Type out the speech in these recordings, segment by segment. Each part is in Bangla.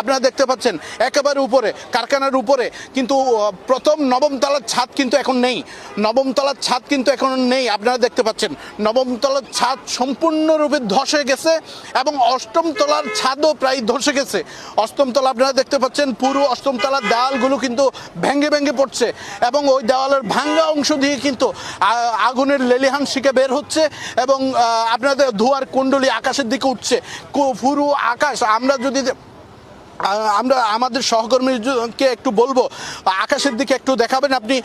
আপনারা দেখতে পাচ্ছেন, একেবারে উপরে, কারখানার উপরে, কিন্তু প্রথম নবম তলার ছাদ কিন্তু এখন নেই। নবম তলার ছাদ কিন্তু এখন নেই, আপনারা দেখতে পাচ্ছেন। নবম তলার ছাদ সম্পূর্ণরূপে ধসে গেছে এবং অষ্টম তলার ছাদও প্রায় ধসে গেছে। অষ্টম তলা আপনারা দেখতে পাচ্ছেন, পুরো অষ্টম তলার দেওয়ালগুলো কিন্তু ভেঙে ভেঙে পড়ছে এবং ওই দেওয়ালের ভাঙ্গা অংশ দিয়ে কিন্তু আগুনের লেলিহান শিকে বের হচ্ছে এবং আপনাদের ধোয়ার কুণ্ডলি আকাশের দিকে উঠছে। পুরো আকাশ, আমরা যদি আমরা আমাদের সহকর্মীকে একটু বলব, আকাশের দিকে একটু দেখাবেন আপনি,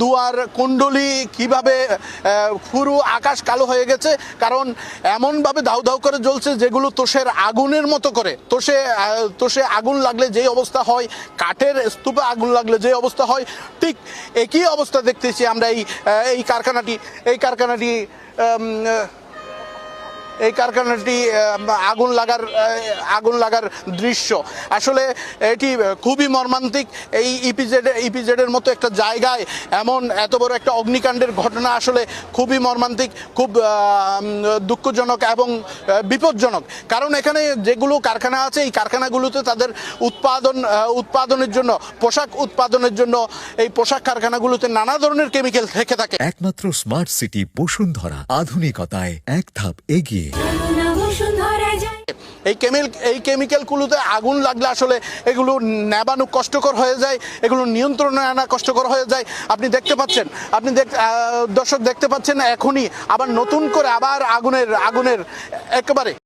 দুয়ার কুণ্ডলি কীভাবে পুরো আকাশ কালো হয়ে গেছে, কারণ এমনভাবে দাউ দাউ করে জ্বলছে যেগুলো তোষের আগুনের মতো করে। তোষে তোষে আগুন লাগলে যেই অবস্থা হয়, কাঠের স্তূপে আগুন লাগলে যে অবস্থা হয়, ঠিক একই অবস্থা দেখতেছি আমরা এই এই কারখানাটি এই কারখানাটি এই কারখানাটি আগুন লাগার আগুন লাগার দৃশ্য। আসলে এটি খুবই মর্মান্তিক। এই ইপিজেড ইপিজেডের মতো একটা জায়গায় এমন এত বড় একটা অগ্নিকাণ্ডের ঘটনা আসলে খুবই মর্মান্তিক, খুব দুঃখজনক এবং বিপজ্জনক। কারণ এখানে যেগুলো কারখানা আছে, এই কারখানাগুলোতে তাদের উৎপাদন উৎপাদনের জন্য, পোশাক উৎপাদনের জন্য এই পোশাক কারখানাগুলোতে নানা ধরনের কেমিক্যাল থেকে থাকে। একমাত্র স্মার্ট সিটি বসুন্ধরা, আধুনিকতায় এক ধাপ এগিয়ে। এই কেমিল এই কেমিক্যালগুলোতে আগুন লাগলে আসলে এগুলো নেবানো কষ্টকর হয়ে যায়, এগুলো নিয়ন্ত্রণে আনা কষ্টকর হয়ে যায়। আপনি দেখতে পাচ্ছেন, আপনি দেখ দর্শক দেখতে পাচ্ছেন এখনই আবার নতুন করে আবার আগুনের আগুনের একেবারে